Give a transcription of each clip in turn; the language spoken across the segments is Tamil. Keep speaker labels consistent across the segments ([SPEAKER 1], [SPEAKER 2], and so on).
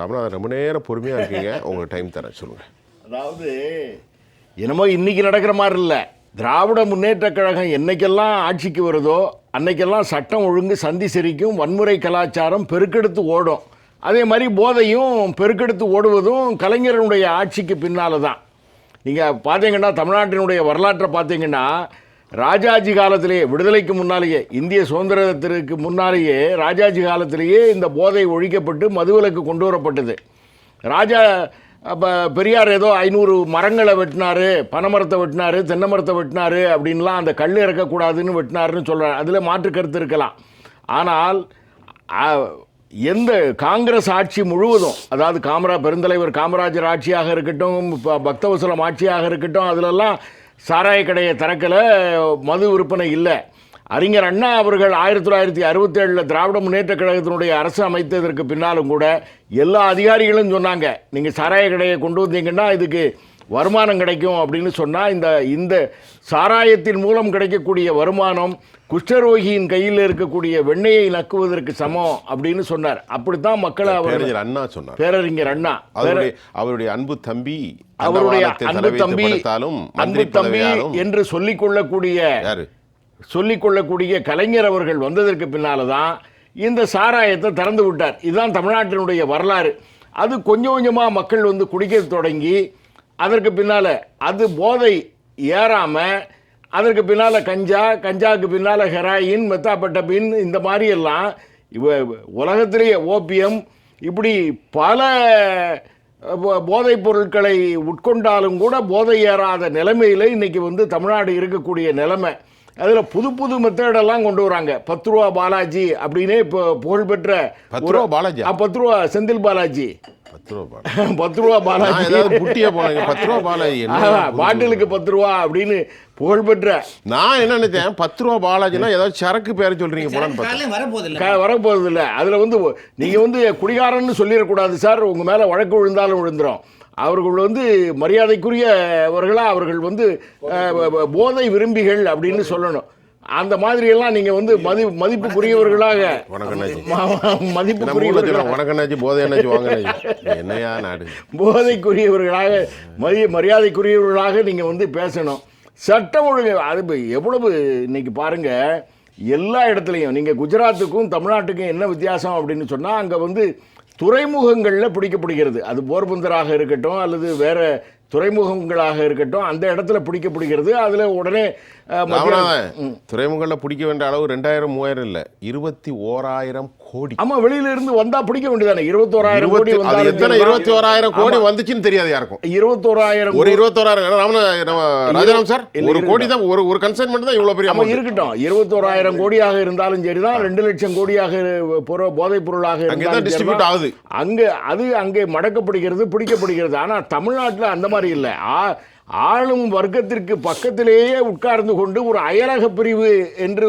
[SPEAKER 1] ராமநாதன் ரொம்ப நேரம் பொறுமையாக இருக்கீங்க. உங்களுக்கு டைம் தரேன். சொல்லுங்கள்
[SPEAKER 2] அதாவது என்னமோ இன்றைக்கி நடக்கிற மாதிரி இல்லை. திராவிட முன்னேற்றக் கழகம் என்னைக்கெல்லாம் ஆட்சிக்கு வருதோ அன்னைக்கெல்லாம் சட்டம் ஒழுங்கு சந்தி சிரிக்கும் வன்முறை கலாச்சாரம் பெருக்கெடுத்து ஓடும். அதே மாதிரி போதையும் பெருக்கெடுத்து ஓடுவதும் கலைஞரனுடைய ஆட்சிக்கு பின்னால் தான் நீங்கள் பார்த்தீங்கன்னா தமிழ்நாட்டினுடைய வரலாற்றை பார்த்தீங்கன்னா ராஜாஜி காலத்திலேயே விடுதலைக்கு முன்னாலேயே இந்திய சுதந்திரத்திற்கு முன்னாலேயே ராஜாஜி காலத்திலேயே இந்த போதை ஒழிக்கப்பட்டு மதுவிலக்கு கொண்டு வரப்பட்டது. ராஜா அப்போ பெரியார் ஏதோ ஐநூறு மரங்களை வெட்டினார் பனைமரத்தை வெட்டினாரு தென்னை மரத்தை வெட்டினாரு அப்படின்லாம் அந்த கல் இறக்கக்கூடாதுன்னு வெட்டினாருன்னு சொல்கிறார் அதில் மாற்று கருத்து இருக்கலாம். ஆனால் எந்த காங்கிரஸ் ஆட்சி முழுவதும் அதாவது காமரா பெருந்தலைவர் காமராஜர் ஆட்சியாக இருக்கட்டும் ப- பக்தவசலம் ஆட்சியாக இருக்கட்டும் அதிலெல்லாம் சாராய கடையை திறக்கலை மது விற்பனை இல்லை. அறிஞர் அண்ணா அவர்கள் ஆயிரத்தி தொள்ளாயிரத்தி அறுபத்தேழில் திராவிட முன்னேற்ற கழகத்தினுடைய அரசு அமைத்ததற்கு பின்னாலும் கூட எல்லா அதிகாரிகளும் சொன்னாங்க நீங்கள் சாராய கடையை கொண்டு வந்தீங்கன்னா இதுக்கு வருமானம் கிடைக்கும் அப்படின்னு சொன்னால் இந்த இந்த சாராயத்தின் மூலம் கிடைக்கக்கூடிய வருமானம் குஷ்டரோகியின் கையில் இருக்கக்கூடிய வெண்ணெயை நக்குவதற்கு சமம் அப்படின்னு சொன்னார். அப்படித்தான் மக்களை அவர்
[SPEAKER 1] அண்ணா சொன்னார்.
[SPEAKER 2] பேரறிஞர் அண்ணா.
[SPEAKER 1] அவருடைய அன்பு தம்பி
[SPEAKER 2] அவருடைய அன்பு தம்பி அன்பு தம்பி என்று சொல்லிக் கொள்ளக்கூடிய சொல்லிக் கொள்ளக்கூடிய கலைஞர் அவர்கள் வந்ததற்கு பின்னால தான் இந்த சாராயத்தை திறந்து விட்டார். இதுதான் தமிழ்நாட்டினுடைய வரலாறு. அது கொஞ்சம் கொஞ்சமாக மக்கள் வந்து குடிக்க தொடங்கி அதற்கு பின்னால் அது போதை ஏறாமல் அதற்கு பின்னால் கஞ்சா கஞ்சாவுக்கு பின்னால் ஹெராயின் மெத்தாபெட்டபின் இந்த மாதிரி எல்லாம் இவ உலகத்திலேயே ஓபியம் இப்படி பல போதைப் பொருட்களை உட்கொண்டாலும் கூட போதை ஏறாத நிலைமையில் இன்னைக்கு வந்து தமிழ்நாடு இருக்கக்கூடிய நிலைமை. அதில் புது புது மெத்தடெல்லாம் கொண்டு வராங்க. பத்து ரூபா பாலாஜி அப்படின்னே இப்போ புகழ்பெற்ற
[SPEAKER 1] பத்து ரூபா பாலாஜி
[SPEAKER 2] ஆ, பத்து ரூபா செந்தில் பாலாஜி.
[SPEAKER 1] பத்து ரூபா பாலாஜி
[SPEAKER 2] பத்து ரூபா பாலாஜி
[SPEAKER 1] ஏதாவது புட்டியா போனேங்க பத்து ரூபா பாலாஜி
[SPEAKER 2] பாட்டிலுக்கு பத்து ரூபா அப்படின்னு புகழ்பெற்ற.
[SPEAKER 1] நான் என்ன நினைச்சேன் பத்து ரூபா பாலாஜினா ஏதாவது சரக்கு பேர் சொல்றீங்க போலான்னு
[SPEAKER 3] வரப்போதில்லை
[SPEAKER 2] இல்லை அதில் வந்து நீங்கள் வந்து குடிகாரன்னு சொல்லிடக்கூடாது சார். உங்கள் மேலே வழக்கு விழுந்தாலும் விழுந்துரும். அவர்கள் வந்து மரியாதைக்குரியவர்களாக அவர்கள் வந்து போதை விரும்பிகள் அப்படின்னு சொல்லணும். அந்த மாதிரியெல்லாம் நீங்கள் வந்து மதி மதிப்புக்குரியவர்களாக மதிப்புக்குரியவர்களாக
[SPEAKER 1] போதை என்னையா நாடு?
[SPEAKER 2] போதைக்குரியவர்களாக மதி மரியாதைக்குரியவர்களாக நீங்கள் வந்து பேசணும். சட்டம் ஒழுங்கு அது எவ்வளவு இன்னைக்கு பாருங்க எல்லா இடத்துலையும் நீங்கள் குஜராத்துக்கும் தமிழ்நாட்டுக்கும் என்ன வித்தியாசம் அப்படின்னு சொன்னால் அங்கே வந்து துறைமுகங்களில் பிடிக்கப்படுகிறது. அது போர்பந்தராக இருக்கட்டும் அல்லது வேற துறைமுகங்களாக இருக்கட்டும் அந்த இடத்துல பிடிக்கப்படுகிறது. அதில் உடனே
[SPEAKER 1] துறைமுகங்களில் பிடிக்க வேண்டிய அளவு ரெண்டாயிரம் மூவாயிரம் இல்ல. இருபத்தி ஓராயிரம் கோடி.
[SPEAKER 2] ஆமா வெளியில இருந்து வந்தா பிடிக்க வேண்டியதானே? இருபத்தோராயிரம் கோடி
[SPEAKER 1] இருபத்தி அது எத்தனை இருபத்தி ஓராயிரம் கோடி வந்துச்சுன்னு தெரியாது யாருக்கும்.
[SPEAKER 2] இருபத்தோராயிரம்
[SPEAKER 1] ஒரு இருபத்தோராயிரம் ராமன நம்ம ராஜாராம் சார் ஒரு கோடி தான் ஒரு ஒரு கன்சைன்மெண்ட் தான் இவ்வளவு பெரிய.
[SPEAKER 2] இருக்கட்டும். இருபத்தோராயிரம் கோடியாக இருந்தாலும் சரிதான். ரெண்டு லட்சம் கோடியாக போதைப் பொருளாக
[SPEAKER 1] தான் டிஸ்ட்ரிபியூட். ஆகுது.
[SPEAKER 2] அங்க அது அங்கே மடக்கப்படுகிறது பிடிக்கப்படுகிறது. ஆனா தமிழ்நாட்டுல அந்த மாதிரி இல்லை. ஆளும் வர்க்கத்திற்கு பக்கத்திலேயே உட்கார்ந்து கொண்டு ஒரு அயலக பிரிவு என்று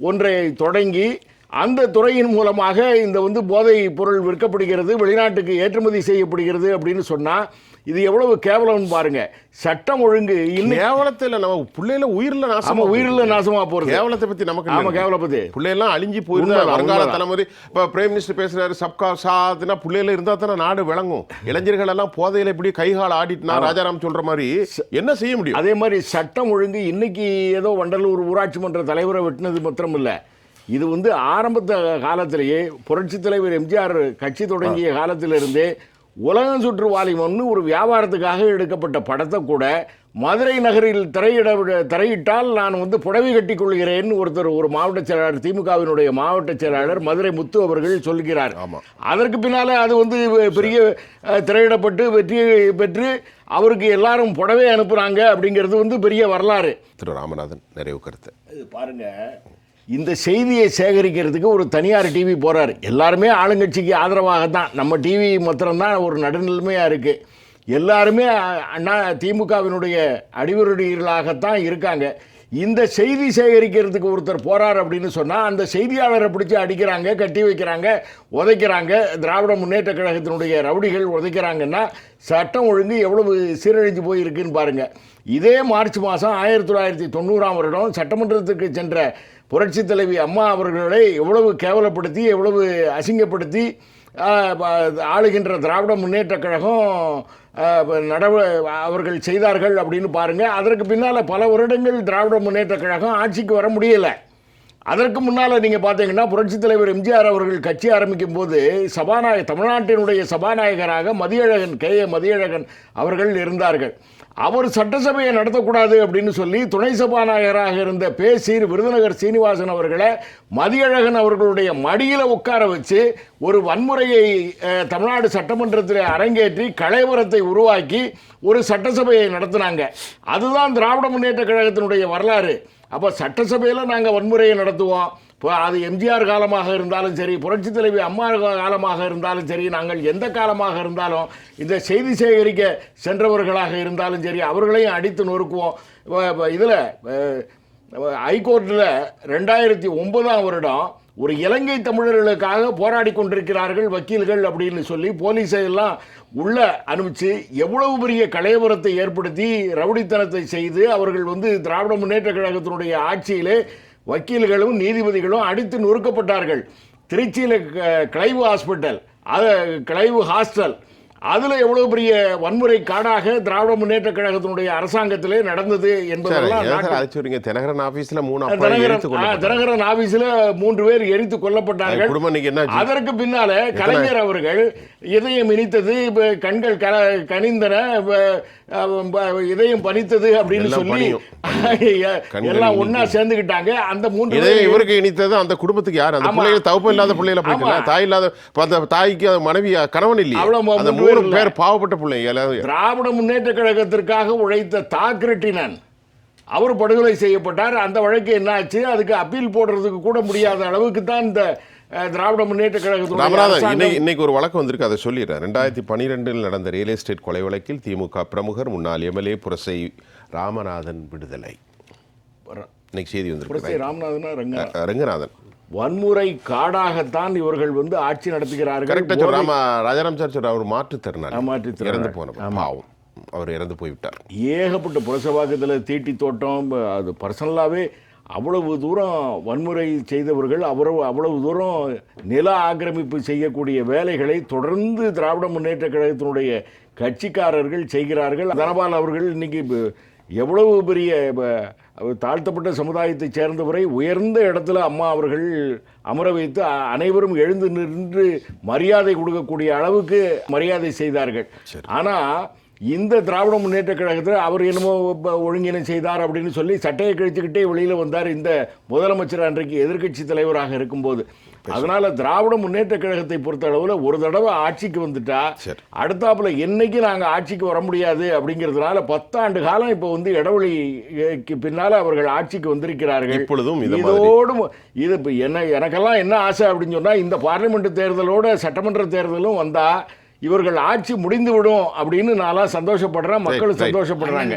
[SPEAKER 2] ஒன்றை தொடங்கி அந்த துறையின் மூலமாக இந்த வந்து போதை பொருள் விற்கப்படுகிறது வெளிநாட்டுக்கு ஏற்றுமதி செய்யப்படுகிறது அப்படின்னு சொன்னால் இது எவ்வளவு கேவலம்னு பாருங்க. சட்டம் ஒழுங்கு இன்னும்
[SPEAKER 1] கேவலத்துல நம்ம பிள்ளைல உயிர்ல நாசமா
[SPEAKER 2] உயிரில் நாசமா போறது.
[SPEAKER 1] கேவலத்தை பத்தி நமக்கு
[SPEAKER 2] ஆமா
[SPEAKER 1] இல்லை.
[SPEAKER 2] கேவலப்பது
[SPEAKER 1] பிள்ளையெல்லாம் அழிஞ்சு போயிருந்தா வருங்கால. தலைமுறை. இப்ப பிரைம் மினிஸ்டர் பேசுறாரு சப்கா சாத்னா பிள்ளைல இருந்தா தானே நாடு விளங்கும். இளைஞர்கள் எல்லாம் போதையில இப்படி கைகால் ஆடிட்டுனா ராஜாராம் சொல்ற மாதிரி என்ன செய்ய முடியும்?
[SPEAKER 2] அதே மாதிரி சட்டம் ஒழுங்கு இன்னைக்கு ஏதோ வண்டலூர் ஊராட்சி மன்ற தலைவரை வெட்டினது மாத்திரம் இல்லை இது வந்து ஆரம்பத்த காலத்திலேயே புரட்சித் தலைவர் எம்ஜிஆர் கட்சி தொடங்கிய காலத்திலிருந்தே உலகம் சுற்று வாலிபம்னு ஒரு வியாபாரத்துக்காக எடுக்கப்பட்ட படத்தை கூட மதுரை நகரில் திரையிட திரையிட்டால் நான் வந்து புடவை கட்டிக் கொள்கிறேன்னு ஒருத்தர் ஒரு மாவட்ட செயலாளர் திமுகவினுடைய மாவட்ட செயலாளர் மதுரை முத்து அவர்கள் சொல்கிறார். அதற்கு பின்னால அது வந்து பெரிய திரையிடப்பட்டு வெற்றி பெற்று அவருக்கு எல்லாரும் புடவை அனுப்புறாங்க அப்படிங்கிறது வந்து பெரிய வரலாறு.
[SPEAKER 1] திரு ராமநாதன் நிறைவு கருத்து.
[SPEAKER 2] இது பாருங்க இந்த செய்தியை சேகரிக்கிறதுக்கு ஒரு தனியார் டிவி போகிறார் எல்லாருமே ஆளுங்கட்சிக்கு ஆதரவாக தான் நம்ம டிவி மாத்திரம்தான் ஒரு நடுநிலைமையாக இருக்குது எல்லாருமே அண்ணா திமுகவினுடைய அடிவருடையர்களாகத்தான் இருக்காங்க. இந்த செய்தி சேகரிக்கிறதுக்கு ஒருத்தர் போறார் அப்படின்னு சொன்னால் அந்த செய்தியாளரை பிடிச்சி அடிக்கிறாங்க கட்டி வைக்கிறாங்க உதைக்கிறாங்க. திராவிட முன்னேற்ற கழகத்தினுடைய ரவுடிகள் உதைக்கிறாங்கன்னா சட்டம் ஒழுங்கு எவ்வளவு சீரழிஞ்சு போயிருக்குன்னு பாருங்கள் இதே மார்ச் மாதம் ஆயிரத்தி தொள்ளாயிரத்தி தொண்ணூறாம் வருடம் சட்டமன்றத்துக்கு சென்ற புரட்சி தலைவி அம்மா அவர்களை எவ்வளவு கேவலப்படுத்தி எவ்வளவு அசிங்கப்படுத்தி ஆளுகின்ற திராவிட முன்னேற்ற கழகம் நடவ அவர்கள் செய்தார்கள் அப்படின்னு பாருங்கள் அதற்கு பின்னால் பல வருடங்கள் திராவிட முன்னேற்ற கழகம் ஆட்சிக்கு வர முடியலை. அதற்கு முன்னால் நீங்கள் பார்த்தீங்கன்னா புரட்சித் தலைவர் எம்ஜிஆர் அவர்கள் கட்சி ஆரம்பிக்கும் போது சபாநாயகர் தமிழ்நாட்டினுடைய சபாநாயகராக மதியழகன் கே. ஏ. மதியழகன் அவர்கள் இருந்தார்கள். அவர் சட்டசபையை நடத்தக்கூடாது அப்படின்னு சொல்லி துணை சபாநாயகராக இருந்த பேசீர் விருதுநகர் சீனிவாசன் அவர்களை மதியழகன் அவர்களுடைய மடியில் உட்கார வச்சு ஒரு வன்முறையை தமிழ்நாடு சட்டமன்றத்தில் அரங்கேற்றி கலைவரத்தை உருவாக்கி ஒரு சட்டசபையை நடத்தினாங்க. அதுதான் திராவிட முன்னேற்ற கழகத்தினுடைய வரலாறு. அப்போ சட்டசபையில் நாங்கள் வன்முறையை நடத்துவோம். இப்போ அது எம்ஜிஆர் காலமாக இருந்தாலும் சரி புரட்சி தலைவி அம்மா காலமாக இருந்தாலும் சரி நாங்கள் எந்த காலமாக இருந்தாலும் இந்த செய்தி சேகரிக்க சென்றவர்களாக இருந்தாலும் சரி அவர்களையும் அடித்து நொறுக்குவோம். இதில் ஹைகோர்ட்டில் ரெண்டாயிரத்தி ஒன்பதாம் வருடம் ஒரு இலங்கை தமிழர்களுக்காக போராடி கொண்டிருக்கிறார்கள் வக்கீல்கள் அப்படின்னு சொல்லி போலீஸை எல்லாம் உள்ள அனுப்பிச்சு எவ்வளவு பெரிய கலையபுரத்தை ஏற்படுத்தி ரவுடித்தனத்தை செய்து அவர்கள் வந்து திராவிட முன்னேற்ற கழகத்தினுடைய ஆட்சியிலே வக்கீல்களும் நீதிபதிகளும் அடித்து நொறுக்கப்பட்டார்கள். திருச்சியில் க- கிளைவு ஹாஸ்பிட்டல் அது கிளைவு ஹாஸ்டல் அதில் எவ்வளவு பெரிய வன்முறை காடாக திராவிட முன்னேற்ற கழகத்தினுடைய அரசாங்கத்திலே நடந்தது என்பதெல்லாம்
[SPEAKER 1] தினகரன் ஆபீஸ்ல மூணு
[SPEAKER 2] தினகரன் மூன்று பேர் எரித்து கொல்லப்பட்டார்கள்? அதற்கு பின்னால கலைஞர் அவர்கள் இதயம் இனித்தது கண்கள் க கனிந்தன இதயம் பனித்தது அப்படின்னு சொல்லி எல்லாம் ஒண்ணா
[SPEAKER 1] இனித்தது.
[SPEAKER 2] சேர்ந்துக்கிட்டாங்க அந்த மூன்று
[SPEAKER 1] இவருக்கு இனித்தது அந்த குடும்பத்துக்கு யார் அந்த. பிள்ளைகள் தவப்பு இல்லாத பிள்ளைகளை. தாய் இல்லாத தாய்க்கு மனைவி கணவன்
[SPEAKER 2] மூன்று பேர்
[SPEAKER 1] மூணு. பேர் பாவப்பட்ட பிள்ளைங்க
[SPEAKER 2] திராவிட முன்னேற்ற கழகத்திற்காக உழைத்த தாக்கிரட்டினன். அவர் படுகொலை செய்யப்பட்டார். அந்த வழக்கு என்னாச்சு அதுக்கு அப்பீல் போடுறதுக்கு கூட முடியாத அளவுக்கு தான் இந்த திராவிட முன்னேற்ற அரசாங்கம்
[SPEAKER 1] இன்னைக்கு ஒரு வழக்கு வந்திருக்கு. அதை சொல்லிடுறேன். ரெண்டாயிரத்தி பன்னிரெண்டில் நடந்த ரியல் எஸ்டேட் கொலை வழக்கில் திமுக பிரமுகர் முன்னாள் எம்எல்ஏ புரசை ராமநாதன் விடுதலை. இன்னைக்கு செய்தி வந்திருக்கு.
[SPEAKER 2] ராமநாதனா
[SPEAKER 1] ரங்கநாதன்.
[SPEAKER 2] வன்முறை காடாகத்தான் இவர்கள் வந்து ஆட்சி நடத்துகிறார்கள்.
[SPEAKER 1] கரெக்டா சொல்ற ராம ராஜாராம் சார் சொல்ற அவர் மாற்றுத்திறனாளி.
[SPEAKER 2] ஆ, மாற்றுத்திறனாளி.
[SPEAKER 1] இறந்து போன பாவம். அவர் இறந்து போய்விட்டார்.
[SPEAKER 2] ஏகப்பட்ட புரசவாக்கத்தில் தீட்டி தோட்டம் அது பர்சனலாகவே அவ்வளவு தூரம் வன்முறை செய்தவர்கள் அவ்வளவு அவ்வளவு தூரம் நில ஆக்கிரமிப்பு செய்யக்கூடிய வேலைகளை தொடர்ந்து திராவிட முன்னேற்ற கழகத்தினுடைய கட்சிக்காரர்கள் செய்கிறார்கள். தனபால் அவர்கள் இன்னைக்கு எவ்வளவு பெரிய தாழ்த்தப்பட்ட சமுதாயத்தைச் சேர்ந்தவரை உயர்ந்த இடத்துல அம்மா அவர்கள் அமர வைத்து அனைவரும் எழுந்து நின்று மரியாதை கொடுக்கக்கூடிய அளவுக்கு மரியாதை செய்தார்கள். ஆனால் இந்த திராவிட முன்னேற்ற கழகத்தில் அவர் என்னமோ ஒழுங்கினம் செய்தார் அப்படின்னு சொல்லி சட்டையை கழிச்சுக்கிட்டே வெளியில் வந்தார் இந்த முதலமைச்சர் அன்றைக்கு எதிர்க்கட்சி தலைவராக இருக்கும்போது. அதனால திராவிட முன்னேற்ற கழகத்தை பொறுத்த அளவில் ஒரு தடவை ஆட்சிக்கு வந்துட்டா. அடுத்தாப்புல என்னைக்கு நாங்கள் ஆட்சிக்கு வர முடியாது அப்படிங்கிறதுனால பத்தாண்டு காலம் இப்போ வந்து இடைவெளிக்கு பின்னால அவர்கள் ஆட்சிக்கு வந்திருக்கிறார்கள்
[SPEAKER 1] இப்பொழுதும் இதை மாதிரி.
[SPEAKER 2] இதோடு மு- இது இப்போ என்ன எனக்கெல்லாம் என்ன ஆசை அப்படின்னு சொன்னால் இந்த பார்லிமெண்ட் தேர்தலோட சட்டமன்ற தேர்தலும் வந்தா இவர்கள் ஆட்சி முடிந்து விடும் அப்படின்னு நான்லாம் சந்தோஷப்படுறேன் மக்களும். சந்தோஷப்படுறாங்க